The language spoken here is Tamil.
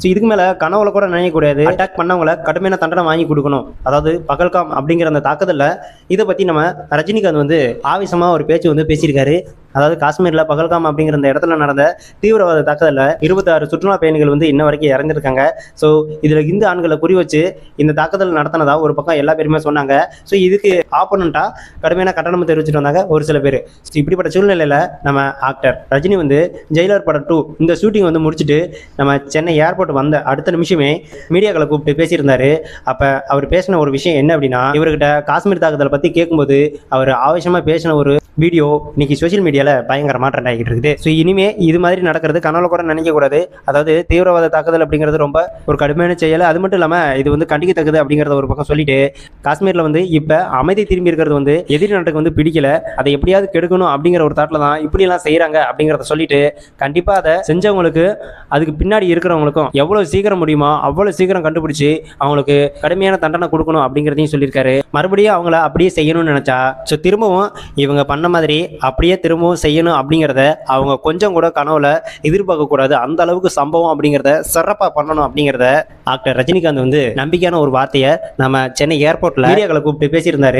ஸோ இதுக்கு மேலே கனவுல கூட நினைக்கக்கூடாது அட்டாக் பண்ணவங்கள கடுமையான தண்டனை வாங்கி கொடுக்கணும். அதாவது பகல்காம் அப்படிங்கிற அந்த தாக்கத்தில் இதை பற்றி நம்ம ரஜினிகாந்த் வந்து ஆவேசமாக ஒரு பேச்சு வந்து பேசியிருக்காரு. அதாவது காஷ்மீரில் பகல்காம் அப்படிங்கிற இந்த இடத்துல நடந்த தீவிரவாத தாக்குதலில் இருபத்தாறு சுற்றுலா பயணிகள் வந்து இன்ன வரைக்கும் இறந்துருக்காங்க. ஸோ இதில் இந்து ஆண்களை குறி வச்சு இந்த தாக்குதல் நடத்தினதா ஒரு பக்கம் எல்லா பேருமே சொன்னாங்க. ஸோ இதுக்கு ஆப்போனண்ட்டாக கடுமையான கட்டணம் தெரிவிச்சிட்டு வந்தாங்க ஒரு சில பேர். இப்படிப்பட்ட சூழ்நிலையில் நம்ம ஆக்டர் ரஜினி வந்து ஜெயிலர் படம் டூ இந்த ஷூட்டிங் வந்து முடிச்சுட்டு நம்ம சென்னை ஏர்போர்ட் வந்த அடுத்த நிமிஷமே மீடியாக்களை கூப்பிட்டு பேசியிருந்தாரு. அப்போ அவர் பேசின ஒரு விஷயம் என்ன அப்படின்னா இவர்கிட்ட காஷ்மீர் தாக்குதலை பற்றி கேட்கும்போது அவர் ஆவேசமாக பேசின ஒரு வீடியோ இன்னைக்கு சோஷியல் மீடியாவில் பயங்கரமாக ட்ரெண்ட் ஆகிட்டு இருக்குது. ஸோ இனிமே இது மாதிரி நடக்கிறது கனவுல கூட நினைக்கக்கூடாது அதாவது தீவிரவாத தாக்குதல் அப்படிங்கிறது ரொம்ப ஒரு கடுமையான செயல். அது மட்டும் இல்லாமல் இது வந்து கண்டிக்கத்தக்கது அப்படிங்கிறத ஒரு பக்கம் சொல்லிட்டு காஷ்மீரில் வந்து இப்போ அமைதி திரும்பி இருக்கிறது வந்து எதிரி நாட்டுக்கு வந்து பிடிக்கல. அதை எப்படியாவது கெடுக்கணும் அப்படிங்கிற ஒரு தாட்டில் தான் இப்படியெல்லாம் செய்கிறாங்க அப்படிங்கிறத சொல்லிட்டு கண்டிப்பாக அதை செஞ்சவங்களுக்கு அதுக்கு பின்னாடி இருக்கிறவங்களுக்கும் எவ்வளோ சீக்கிரம் முடியுமோ அவ்வளோ சீக்கிரம் கண்டுபிடிச்சி அவங்களுக்கு கடுமையான தண்டனை கொடுக்கணும் அப்படிங்கிறதையும் சொல்லியிருக்காரு. மறுபடியும் அவங்கள அப்படியே செய்யணும்னு நினச்சா ஸோ திரும்பவும் இவங்க பண்ண மாதிரி அப்படியே திரும்பவும் செய்யணும் அப்படிங்கிறத அவங்க கொஞ்சம் கூட கனவுல எதிர்பார்க்கக்கூடாது அந்த அளவுக்கு சம்பவம் அப்படிங்கிறத சிறப்பாக பண்ணணும் அப்படிங்கிறத ஆக்டர் ரஜினிகாந்த் வந்து நம்பிக்கையான ஒரு வார்த்தையை நம்ம சென்னை ஏர்போர்ட்டில் மீடியாக்களை கூப்பிட்டு பேசியிருந்தாரு.